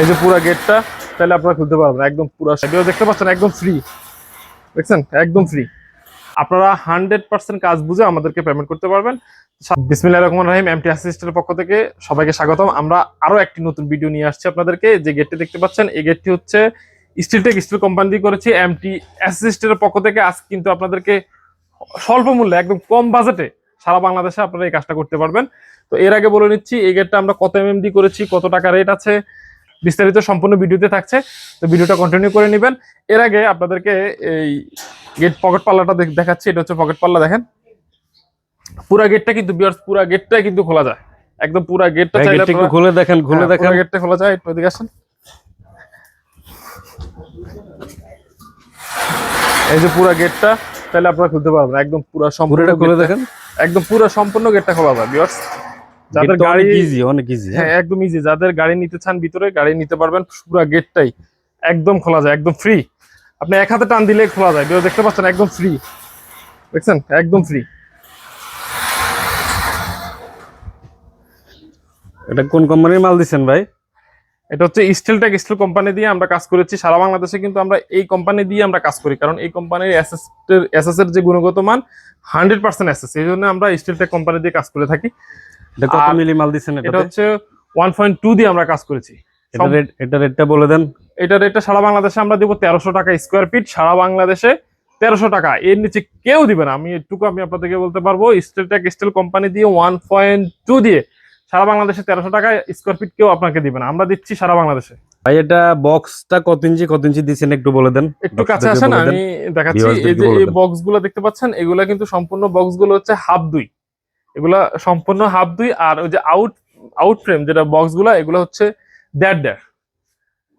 এই যে পুরো গেটটা তাহলে আপনারা খুলতে পারবেন, একদম পুরো দেখতে পাচ্ছেন, একদম ফ্রি দেখছেন? একদম ফ্রি আপনারা হান্ড্রেড পার্সেন্ট কাজ বুঝে আমাদেরকে পেমেন্ট করতে পারবেন। বিসমিল্লা রহমান রহিম এমটি অ্যাসিস্টেন্টের পক্ষ থেকে সবাইকে স্বাগতম। আমরা আরও একটি নতুন ভিডিও নিয়ে আসছি আপনাদেরকে। যে গেটটি দেখতে পাচ্ছেন, এই গেটটি হচ্ছে স্টিলটেক স্টিল কোম্পানি দিয়ে করেছি এমটি অ্যাসিস্টেন্টের পক্ষ থেকে। আজ কিন্তু আপনাদেরকে স্বল্প মূল্যে, একদম কম বাজেটে সারা বাংলাদেশে আপনারা এই কাজটা করতে পারবেন। তো এর আগে বলে নিচ্ছি, এই গেটটা আমরা কত এম এমএমডি করেছি, কত টাকা রেট আছে বিস্তারিত সম্পূর্ণ ভিডিওতে থাকছে তো ভিডিওটা কন্টিনিউ করে নেবেন। এর আগে আপনাদেরকে এই গেট পকেট পাল্লাটা দেখ- দেখাচ্ছি এটা হচ্ছে পকেট পাল্লা দেখেন। পুরা গেটটা কিন্তু বিয়ার্স পুরা গেটটাই কিন্তু খোলা যায়। একদম পুরা গেটটা চাইলে প্যাকেটটা একটু খুলে দেখেন খুলে হ্যাঁ, দেখেন। গেটটা খোলা যায় একটু এদিকে আসেন। এই যে পুরা গেটটা তাহলে আপনারা খুলতে পারবেন একদম পুরা সম্পূর্ণ খুলে দেখেন। একদম পুরো সম্পূর্ণ গেটটা খোলা যায় ভিউয়ার্স যাদের গাড়ি ইজি অনেক ইজি হ্যাঁ একদম ইজি যাদের গাড়ি নিতে চান ভিতরে গাড়ি নিতে পারবেন। পুরো গেটটাই একদম খোলা যায় একদম ফ্রি আপনি এক হাতে টান দিলে খোলা যায়। দেখতে পাচ্ছেন একদম ফ্রি দেখছেন? একদম ফ্রি এটা কোন কোম্পানির মাল দিচ্ছেন ভাই? এটা হচ্ছে স্টিলটেক স্টিল কোম্পানি দিয়ে আমরা কাজ করেছি। সারা বাংলাদেশে কিন্তু আমরা এই কোম্পানি দিয়ে আমরা কাজ করি। কারণ এই কোম্পানির এসএস এর যে গুণগত মান হান্ড্রেড পার্সেন্ট এসএস এই জন্য আমরা স্টিলটেক কোম্পানি দিয়ে কাজ করে থাকি। এটা কত মিলি মাল দিচ্ছেন এটা হচ্ছে ওয়ান পয়েন্ট টু দিয়ে আমরা কাজ করেছি। এটা রেট এটা রেটটা বলে দেন। এটা রেটটা সারা বাংলাদেশে আমরা দিব তেরোশো টাকা স্কোয়ার ফিট সারা বাংলাদেশে তেরোশো টাকা। এর নিচে কেউ দিবে না। আমি এটুকু আমি আপনাদেরকে বলতে পারব স্টিলটেক স্টিল কোম্পানি দিয়ে ওয়ান পয়েন্ট টু দিয়ে সারা বাংলাদেশে তেরোশো টাকা স্কোয়ার ফিট কেউ আপনাকে দিবে না। আমরা দিচ্ছি সারা বাংলাদেশে। ভাই এটা বক্সটা কত ইঞ্চি কত ইঞ্চি দিচ্ছেন একটু বলে দেন? একটু কাছে আসেন আমি দেখাচ্ছি এই যে এই দেন। বক্সগুলো দেখতে পাচ্ছেন এগুলা কিন্তু সম্পূর্ণ বক্সগুলো হচ্ছে হাফ দুই। এগুলা সম্পূর্ণ হাফ দুই আর ওই যে আউট আউট ফ্রেম যেটা বক্সগুলা এগুলো হচ্ছে দেড় দেড়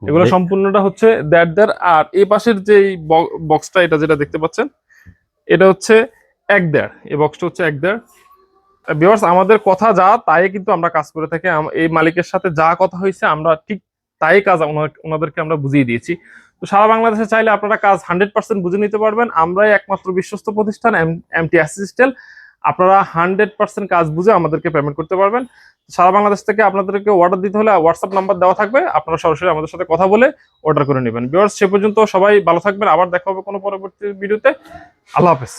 এগুলো সম্পূর্ণটা হচ্ছে দেড় দেড় আর এই পাশের যে বক্সটা এটা যেটা দেখতে পাচ্ছেন এটা হচ্ছে এক দেড় এই বক্সটা হচ্ছে এক দেড় বিভার্স আমাদের কথা যা তাই কিন্তু আমরা কাজ করে থাকি। এই মালিকের সাথে যা কথা হয়েছে আমরা ঠিক তাই কাজ ওনাদেরকে আমরা বুঝিয়ে দিয়েছি। তো সারা বাংলাদেশে চাইলে আপনারা কাজ হান্ড্রেড পার্সেন্ট বুঝে নিতে পারবেন। আমরাই একমাত্র বিশ্বস্ত প্রতিষ্ঠান এমটি অ্যাসিস্টেল আপনারা হান্ড্রেড পার্সেন্ট কাজ বুঝে আমাদেরকে পেমেন্ট করতে পারবেন। সারা বাংলাদেশ থেকে আপনাদেরকে অর্ডার দিতে হলে হোয়াটসঅ্যাপ নাম্বার দেওয়া থাকবে। আপনারা সরাসরি আমাদের সাথে কথা বলে অর্ডার করে নেবেন। বিয়ার্স সে পর্যন্ত সবাই ভালো থাকবেন। আবার দেখা হবে কোনো পরবর্তী ভিডিওতে আল্লাহ হাফেজ।